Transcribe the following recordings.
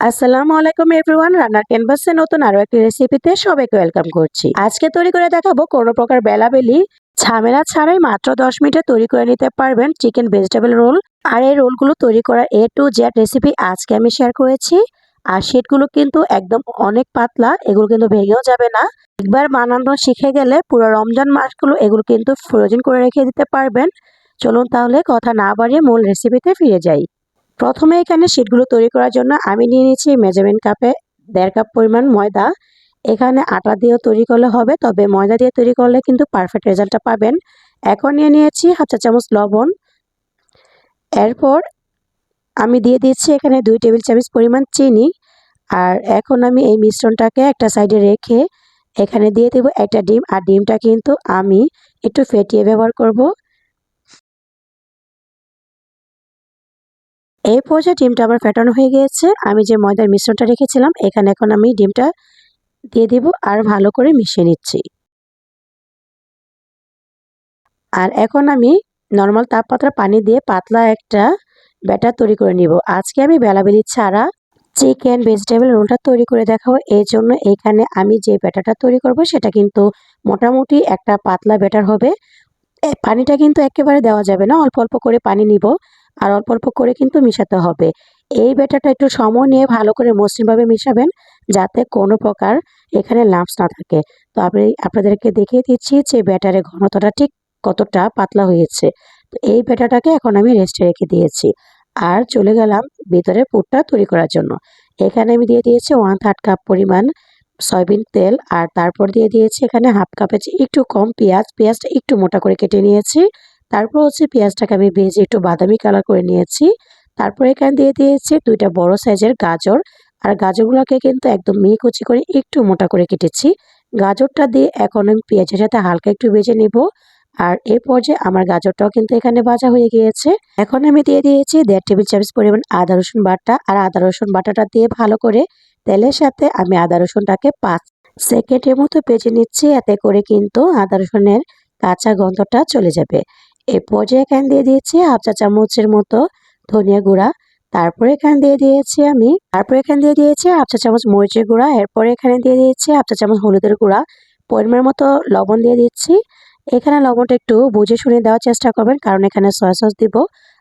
আসসালামু আলাইকুম এভরিওয়ান, রান্নার ক্যানভাসে নতুন আরও একটি রেসিপিতে সবাইকে ওয়েলকাম করছি। আজকে তৈরি করে দেখাবো কোনো প্রকার বেলাবেলি। ঝামেলা ছাড়াই মাত্র দশ মিনিটে তৈরি করে নিতে পারবেন চিকেন ভেজিটেবল রোল আর এই রোলগুলো তৈরি করার এ টু জেড রেসিপি আজকে আমি শেয়ার করেছি। আর সেটগুলো কিন্তু একদম অনেক পাতলা, এগুলো কিন্তু ভেঙেও যাবে না। একবার বানানো শিখে গেলে পুরো রমজান মাসগুলো এগুলো কিন্তু ফ্রোজেন করে রেখে দিতে পারবেন। চলুন তাহলে কথা না বাড়িয়ে মূল রেসিপিতে ফিরে যাই। প্রথমে এখানে শীটগুলো তৈরি করার জন্য আমি নিয়ে নিয়েছি মেজারমেন্ট কাপে দেড় কাপ পরিমাণ ময়দা। এখানে আটা দিয়েও তৈরি করলে হবে, তবে ময়দা দিয়ে তৈরি করলে কিন্তু পারফেক্ট রেজাল্টটা পাবেন। এখন নিয়ে নিয়েছি হাফ চা চামচ লবণ। এরপর আমি দিয়ে দিচ্ছি এখানে দুই টেবিল চামচ পরিমাণ চিনি। আর এখন আমি এই মিশ্রণটাকে একটা সাইডে রেখে এখানে দিয়ে দেবো একটা ডিম। আর ডিমটা কিন্তু আমি একটু ফেটিয়ে ব্যবহার করব। এই পর্যায়ে ডিমটা আবার ফেটানো হয়ে গিয়েছে। আমি যে ময়দার মিশ্রণটা রেখেছিলাম, এখানে এখন আমি ডিমটা দিয়ে দিব আর ভালো করে মিশিয়ে নিচ্ছি। আর এখন আমি নর্মাল তাপমাত্রা পানি দিয়ে পাতলা একটা ব্যাটার তৈরি করে নিব। আজকে আমি বেলাবেলি ছাড়া চিকেন, ভেজিটেবল রোলটা তৈরি করে দেখাবো। এই জন্য এখানে আমি যে ব্যাটারটা তৈরি করব, সেটা কিন্তু মোটামুটি একটা পাতলা ব্যাটার হবে। পানিটা কিন্তু একেবারে দেওয়া যাবে না। অল্প অল্প করে পানি নিব। আর অল্প অল্প করে কিন্তু মিশাতে হবে। এই ব্যাটারটা একটু সময় নিয়ে ভালো করে মসৃণভাবে মিশাবেন যাতে কোনো প্রকার এখানে লাম্পস না থাকে। তো আপনি আপনাদেরকে দেখিয়ে দিচ্ছি যে ব্যাটারের ঘনতাটা ঠিক কতটা পাতলা হয়েছে। তো এই ব্যাটারটাকে এখন আমি রেস্টে রেখে দিয়েছি। আর চলে গেলাম ভিতরে পুরটা তৈরি করার জন্য। এখানে আমি দিয়ে দিয়েছি ওয়ান থার্ড কাপ পরিমাণ সয়াবিন তেল আর তারপর দিয়ে দিয়েছি এখানে হাফ কাপের একটু কম পেঁয়াজ। পেঁয়াজটা একটু মোটা করে কেটে নিয়েছি। তারপর হচ্ছে পেঁয়াজটাকে আমি ভেজে একটু বাদামি কালার করে নিয়েছি। তারপর এখানে দিয়ে দিয়েছি দুইটা বড় সাইজের গাজর। আর গাজরগুলোকে কিন্তু একদম মিহি কুচি করে একটু মোটা করে কেটেছি। গাজরটা দিয়ে এখন আমি পেঁয়াজের সাথে হালকা একটু ভেজে নিব। আর এই পর্যায়ে আমার গাজরটাও কিন্তু এখানে ভাজা হয়ে গিয়েছে। এখন আমি দিয়ে দিয়েছি দেড় টেবিল চামচ পরিমাণ আদা রসুন বাটা। আর আদা রসুন বাটাটা দিয়ে ভালো করে তেলের সাথে আমি আদা রসুনটাকে পাঁচ সেকেন্ডের মতো ভেজে নিচ্ছি। এতে করে কিন্তু আদা রসুনের কাঁচা গন্ধটা চলে যাবে। এই পর্যায়ে এখানে দিয়ে দিয়েছি হাফ চা চামচের মতো ধনিয়া গুঁড়া। তারপরে এখানে দিয়ে দিয়েছি আমি, তারপরে এখানে দিয়ে দিয়েছি হাফ চা চামচ মরিচের গুঁড়া। এরপরে এখানে দিয়ে দিয়েছি হাফ চা চামচ হলুদের গুঁড়া। পরিমাণ মতো লবণ দিয়ে দিচ্ছি। এখানে লবণটা একটু বুঝে শুনে দেওয়ার চেষ্টা করবেন, কারণ এখানে সয়া সস দিব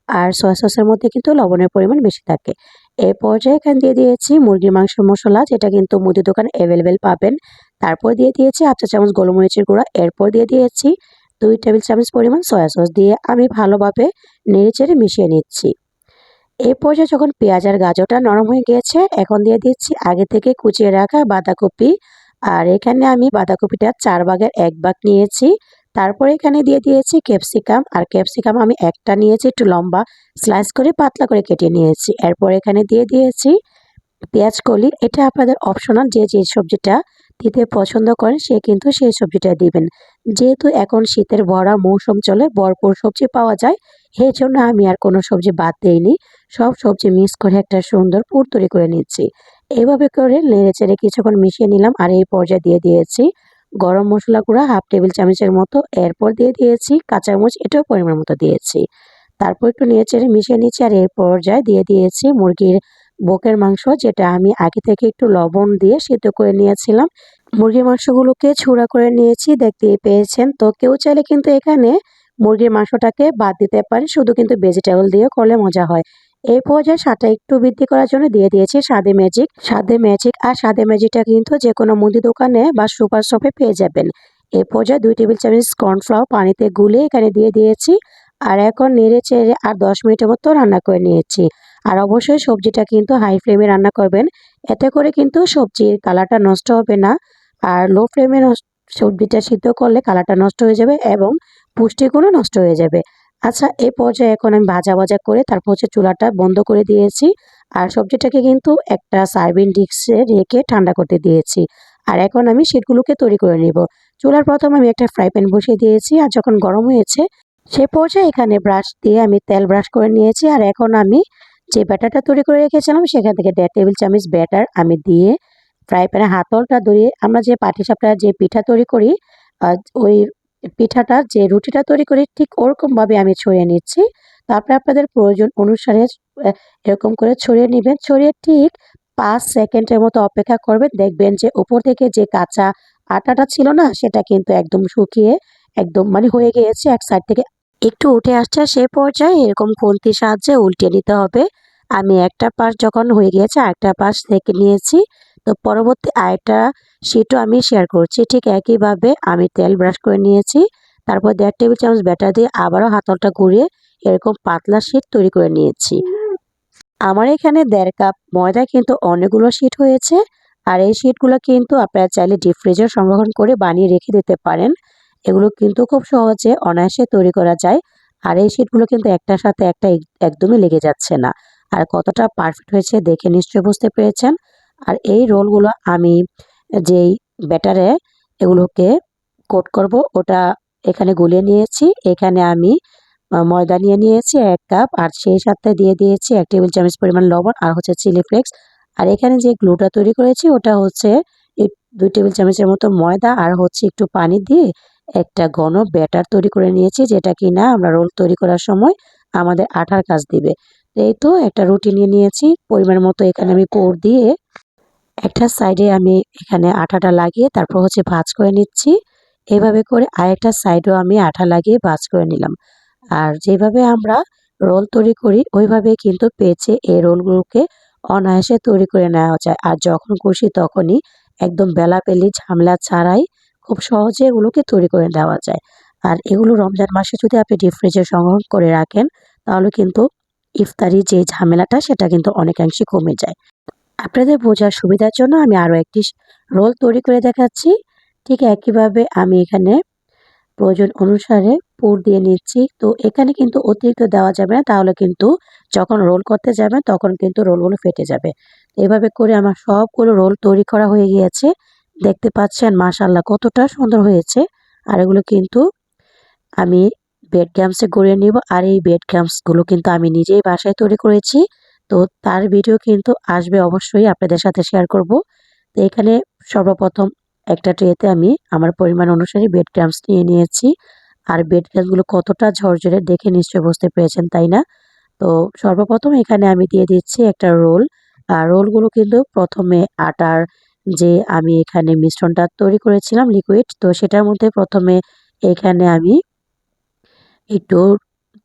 আর সয়া সসের মধ্যে কিন্তু লবণের পরিমাণ বেশি থাকে। এই পর্যায়ে এখানে দিয়ে দিয়েছি মুরগির মাংস মশলা, যেটা কিন্তু মুদি দোকানে অ্যাভেলেবেল পাবেন। তারপর দিয়ে দিয়েছি হাফ চা চামচ গোলমরিচের গুঁড়া। এরপর দিয়ে দিয়েছি দুই টেবিল চামচ পরিমাণ সয়া সস দিয়ে আমি ভালোভাবে নেড়ে চেড়ে মিশিয়ে নিচ্ছি। এই পর্যায়ে যখন পেঁয়াজ আর গাজরটা নরম হয়ে গিয়েছে, এখন দিয়ে দিচ্ছি আগে থেকে কুচিয়ে রাখা বাঁধাকপি। আর এখানে আমি বাঁধাকপিটা চার ভাগের এক ভাগ নিয়েছি। তারপরে এখানে দিয়ে দিয়েছি ক্যাপসিকাম। আর ক্যাপসিকাম আমি একটা নিয়েছি একটু লম্বা, স্লাইস করে পাতলা করে কেটে নিয়েছি। এরপর এখানে দিয়ে দিয়েছি পেঁয়াজ কলি। এটা আপনাদের অপশনাল যে যে সবজিটা দিতে পছন্দ করেন সে কিন্তু সেই সবজিটা দিবেন। যেহেতু এখন শীতের ভরা মৌসুম চলে, ভরপুর সবজি পাওয়া যায় এই জন্য আমি আর কোনো সবজি বাদ দিইনি। সব সবজি মিক্স করে একটা সুন্দর পুর তৈরি করে নিচ্ছি। এইভাবে করে নেড়ে চেড়ে কিছুক্ষণ মিশিয়ে নিলাম আর এই পর্যায়ে দিয়ে দিয়েছি গরম মশলা গুঁড়া, হাফ টেবিল চামচের মতো। এরপর দিয়ে দিয়েছি কাঁচামরিচ, এটাও পরিমাণ মতো দিয়েছি। তারপর একটু নেড়ে চেড়ে মিশিয়ে নিচ্ছি আর এই পর্যায়ে দিয়ে দিয়েছি মুরগির বুকের মাংস, যেটা আমি আগে থেকে একটু লবণ দিয়ে সিদ্ধ করে নিয়েছিলাম। মুরগির মাংসগুলোকে ছুড়া করে নিয়েছি, দেখতেই পেয়েছেন। তো কেউ চাইলে কিন্তু এখানে মুরগির মাংসটাকে বাদ দিতে পারে শুধু কিন্তু ভেজিটেবল দিয়ে করলে মজা হয়। এই পর্যায়ে স্বাদটা একটু বৃদ্ধি করার জন্য দিয়ে দিয়েছি সাদে ম্যাজিক সাদে ম্যাজিক আর সাদে ম্যাজিকটা কিন্তু যে কোনো মুদি দোকানে বা সুপার শপে পেয়ে যাবেন। এই পর্যায়ে দুই টেবিল চামচ কর্নফ্লাওয়ার পানিতে গুলে এখানে দিয়ে দিয়েছি। আর এখন নেড়ে চেড়ে আর দশ মিনিটের মতো রান্না করে নিয়েছি। আর অবশ্যই সবজিটা কিন্তু হাই ফ্লেমে রান্না করবেন। এতে করে কিন্তু সবজির কালারটা নষ্ট হবে না। আর লো ফ্লেমে সবজিটা সিদ্ধ করলে কালারটা নষ্ট হয়ে যাবে এবং পুষ্টিগুণও নষ্ট হয়ে যাবে। আচ্ছা এই পর্যায়ে এখন আমি ভাজা ভাজা করে তারপর হচ্ছে চুলাটা বন্ধ করে দিয়েছি। আর সবজিটাকে কিন্তু একটা সার্ভিং ডিক্সে রেখে ঠান্ডা করতে দিয়েছি। আর এখন আমি সেটগুলোকে তৈরি করে নিব। চুলার প্রথম আমি একটা ফ্রাই প্যান বসিয়ে দিয়েছি আর যখন গরম হয়েছে, সে পর্যায়ে এখানে ব্রাশ দিয়ে আমি তেল ব্রাশ করে নিয়েছি। আর এখন আমি যে ব্যাটারটা তৈরি করে রেখেছিলাম, সেখান থেকে দেড় টেবিল চামচ ব্যাটার আমি দিয়ে ফ্রাই প্যানে হাতলটা ধরিয়ে আমরা যে পাটিসাপটা যে পিঠা তৈরি করি ওই পিঠাটা, যে রুটিটা তৈরি করি, ঠিক ওরকমভাবে আমি ছড়িয়ে নিচ্ছি। তারপরে আপনাদের প্রয়োজন অনুসারে এরকম করে ছড়িয়ে নেবেন। ছড়িয়ে ঠিক পাঁচ সেকেন্ডের মতো অপেক্ষা করবেন। দেখবেন যে উপর থেকে যে কাঁচা আটাটা ছিল না, সেটা কিন্তু একদম শুকিয়ে একদম মানে হয়ে গিয়েছে, এক সাইড থেকে একটু উঠে আসছে সে পর্যায়ে এরকম খুন্তির সাহায্যে উল্টিয়ে নিতে হবে। আমি একটা পাশ যখন হয়ে গিয়েছে আরেকটা পাশ থেকে নিয়েছি। তো পরবর্তী আরেকটা শিটও আমি শেয়ার করছি। ঠিক একইভাবে আমি তেল ব্রাশ করে নিয়েছি। তারপর দেড় টেবিল চামচ ব্যাটার দিয়ে আবারও হাতলটা ঘুরিয়ে এরকম পাতলা শিট তৈরি করে নিয়েছি। আমার এখানে দেড় কাপ ময়দা কিন্তু অনেকগুলো শিট হয়েছে। আর এই শিটগুলো কিন্তু আপনারা চাইলে ডিপ ফ্রিজে সংরক্ষণ করে বানিয়ে রেখে দিতে পারেন। এগুলো কিন্তু খুব সহজে অনায়াসে তৈরি করা যায়। আর এই শিটগুলো কিন্তু একটার সাথে একটা একদমই লেগে যাচ্ছে না। আর কতটা পারফেক্ট হয়েছে দেখে নিশ্চয়ই বুঝতে পেরেছেন। আর এই রোলগুলো আমি যেই ব্যাটারে এগুলোকে কোট করব, ওটা এখানে গুলিয়ে নিয়েছি। এখানে আমি ময়দা নিয়ে নিয়েছি এক কাপ, আর সেই সাথে দিয়ে দিয়েছি এক টেবিল চামচ পরিমাণ লবণ আর হচ্ছে চিলি ফ্লেক্স আর এখানে যে গ্লুটা তৈরি করেছি, ওটা হচ্ছে দুই টেবিল চামচের মতো ময়দা আর হচ্ছে একটু পানি দিয়ে একটা ঘন ব্যাটার তৈরি করে নিয়েছি, যেটা কি না আমরা রোল তৈরি করার সময় আমাদের আঠার কাজ দিবে। এই তো একটা রুটি নিয়ে নিয়েছি, পরিমাণ মতো এখানে আমি পোর দিয়ে একটা সাইডে আমি এখানে আঠাটা লাগিয়ে তারপর হচ্ছে ভাজ করে নিচ্ছি। এভাবে করে আরেকটা সাইডেও আমি আঠা লাগিয়ে ভাজ করে নিলাম। আর যেভাবে আমরা রোল তৈরি করি, ওইভাবে কিন্তু পেঁচে এই রোলগুলোকে অনায়াসে তৈরি করে নেওয়া যায়। আর যখন খুশি তখনই একদম বেলাপেলি ঝামেলা ছাড়াই খুব সহজে এগুলোকে তৈরি করে দেওয়া যায়। আর এগুলো রমজান মাসে যদি আপনি ডিপ ফ্রিজে সংগ্রহ করে রাখেন, তাহলে কিন্তু ইফতারি যে ঝামেলাটা, সেটা কিন্তু অনেকাংশে কমে যায়। আপনাদের বোঝার সুবিধার জন্য আমি আরও একটি রোল তৈরি করে দেখাচ্ছি। ঠিক একইভাবে আমি এখানে প্রয়োজন অনুসারে পুর দিয়ে নিচ্ছি। তো এখানে কিন্তু অতিরিক্ত দেওয়া যাবে না, তাহলে কিন্তু যখন রোল করতে যাবেন, তখন কিন্তু রোলগুলো ফেটে যাবে। এভাবে করে আমার সবগুলো রোল তৈরি করা হয়ে গিয়েছে। দেখতে পাচ্ছেন মাশাল্লাহ কতটা সুন্দর হয়েছে। আর এগুলো কিন্তু আমি বেড গ্যামসে গড়িয়ে নিব। আর এই বেড গ্যামসগুলো কিন্তু আমি নিজেই বাসায় তৈরি করেছি। তো তার ভিডিও কিন্তু আসবে অবশ্যই আপনাদের সাথে শেয়ার করব। তো এখানে সর্বপ্রথম একটা ট্রেতে আমি আমার পরিমাণ অনুসারে বেড ক্রামস নিয়ে নিয়েছি। আর বেড ক্রামসগুলো কতটা ঝরঝরে দেখে নিশ্চয়ই বুঝতে পেরেছেন, তাই না? তো সর্বপ্রথম এখানে আমি দিয়ে দিচ্ছি একটা রোল আর রোলগুলো কিন্তু প্রথমে আটার যে আমি এখানে মিশ্রণটা তৈরি করেছিলাম লিকুইড তো সেটার মধ্যে প্রথমে এখানে আমি একটু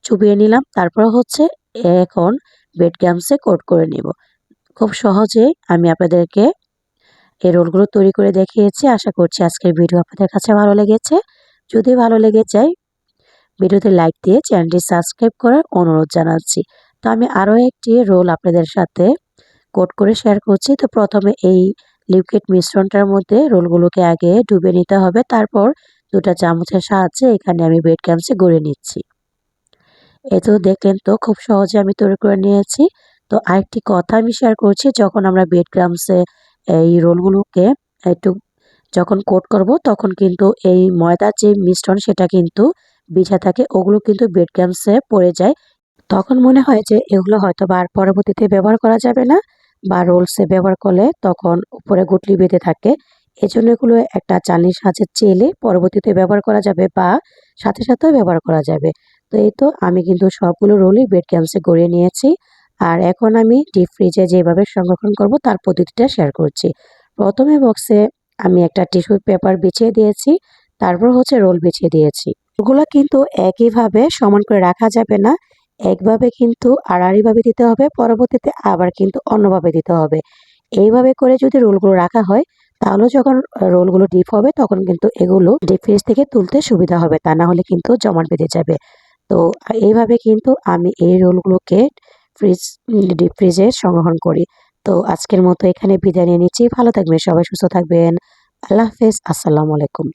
চুবিয়ে নিলাম। তারপর হচ্ছে এখন বেড গ্যামসে কোট করে নিব। খুব সহজে আমি আপনাদেরকে এই রোলগুলো তৈরি করে দেখিয়েছি। আশা করছি আজকের ভিডিও আপনাদের কাছে ভালো লেগেছে। যদি ভালো লেগে যায়, ভিডিওতে লাইক দিয়ে চ্যানেলটি সাবস্ক্রাইব করার অনুরোধ জানাচ্ছি। তো আমি আরও একটি রোল আপনাদের সাথে কোট করে শেয়ার করছি। তো প্রথমে এই লিকুইড মিশ্রণটার মধ্যে রোলগুলোকে আগে ডুবে নিতে হবে। তারপর দুটা চামচের সাহায্যে এখানে আমি ব্রেড ক্যাম্পসে গড়ে নিচ্ছি। এ তো দেখলেন তো, খুব সহজে আমি তৈরি করে নিয়েছি। তো আরেকটি কথা আমি শেয়ার করছি, যখন আমরা ব্রেড ক্রামসে এই রোলগুলোকে একটু যখন কোট করব, তখন কিন্তু এই ময়দার যে মিশ্রণ সেটা কিন্তু বিছা থাকে, ওগুলো কিন্তু বেড ক্যাম্পসে পড়ে যায়। তখন মনে হয় যে এগুলো হয়তো বা আর পরবর্তীতে ব্যবহার করা যাবে না। বা রোলসে ব্যবহার করলে তখন উপরে গুটলি বেঁধে থাকে। এজন্য এগুলো একটা চালনির সাহায্যে চেলে পরবর্তীতে ব্যবহার করা যাবে বা সাথে সাথেও ব্যবহার করা যাবে। তো এই তো আমি কিন্তু সবগুলো রোলই বেড ক্যাম্পসে গড়িয়ে নিয়েছি। আর এখন আমি ডিপ ফ্রিজে যেভাবে সংরক্ষণ করব তার পদ্ধতিটা শেয়ার করছি। প্রথমে বক্সে আমি একটা টিস্যু পেপার বিছিয়ে দিয়েছি, তারপর হচ্ছে রোল বিছিয়ে দিয়েছি। ওগুলো কিন্তু একইভাবে সমান করে রাখা যাবে না। একভাবে কিন্তু আড়াআড়িভাবে দিতে হবে, পরবর্তীতে আবার কিন্তু অন্যভাবে দিতে হবে। এইভাবে করে যদি রোলগুলো রাখা হয়, তাহলে যখন রোলগুলো ডিপ হবে, তখন কিন্তু এগুলো ডিপ ফ্রিজ থেকে তুলতে সুবিধা হবে, তা না হলে কিন্তু জমাট বেঁধে যাবে। তো এইভাবে কিন্তু আমি এই রোলগুলোকে ফ্রিজ, ডিপ ফ্রিজে সংগ্রহণ করি। তো আজকের মতো এখানে বিদায় নিয়ে নিচ্ছি। ভালো থাকবেন সবাই, সুস্থ থাকবেন। আল্লাহ হাফেজ। আসসালামু আলাইকুম।